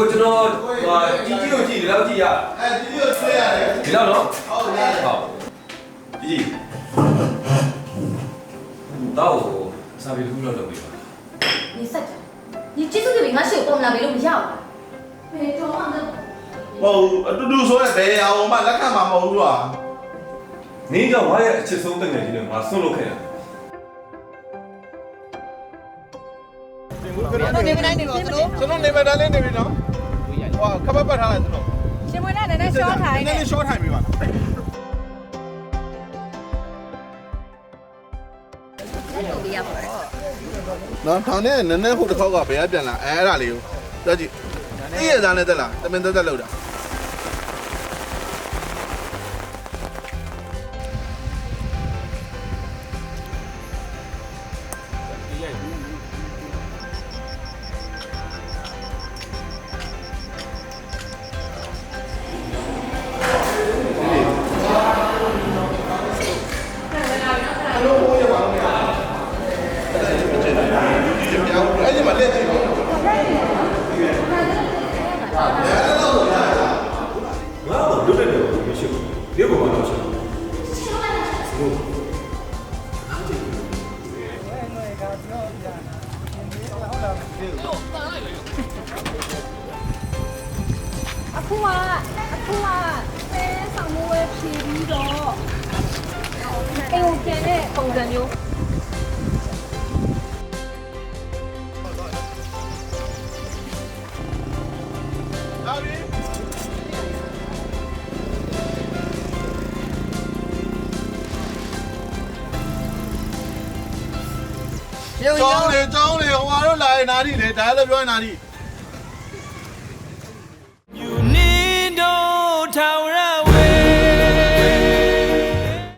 ကိုကျွန်တော်ဟာဒီကြီးကိုကြည့်ဒီလောက်ကြည့်ရအဲဒီကြီးကိုဆွဲရတယ်ဒီလောက်နော်ဟုတ်လားဟုတ်ဒီကြီးတော့စာပေတစ်ခုလောက်လုပ်ပေးပါ你ဆက်ကြ你ကျေးဇူးတင်ပြီးငါရှေ့ကိုပုံမလာပြီလို့မရဘူးမေတော်မှမဟုတ်ဟိုအတူတူဆိုရဘယ်အောင်မှလက်ခံမှာမဟုတ်ဘူးလားနင်းကြောင့်ငါရဲ့အချစ်ဆုံးတငယ်ချင်းနဲ့ငါဆွန့်လွတ်ခဲ့ရကျွန်တော်နေမတိုင်းနေပါကျွန်တော်ကျွန်တော်နေမတိုင်းနေပြီနော် 哇，可不可以上来这种？先问奶奶小菜一。奶奶小菜没完。那当年奶奶会的烤鸭不要变了，哎哪里有？这就，哎呀，咱来得了，这边都在楼上。 မှာလက်ကြည့်တော့ငါ့ကိုလွတ်တဲ့တယ်ကိုမရှိဘူးဒီကောင်ကတော့ရှိတယ်အခုကအခုကပဲဆောင်မွေးဖြည်ပြီးတော့အိမ်ကိုပြန်တဲ့ပုံစံမျိုး ဟာပြီရုပ်ကျောရုင်းပ်လေကျောင်းလေဟိုဟာတော့လာရင်နာရီလေဒါလည်းပြောရင်နာရီ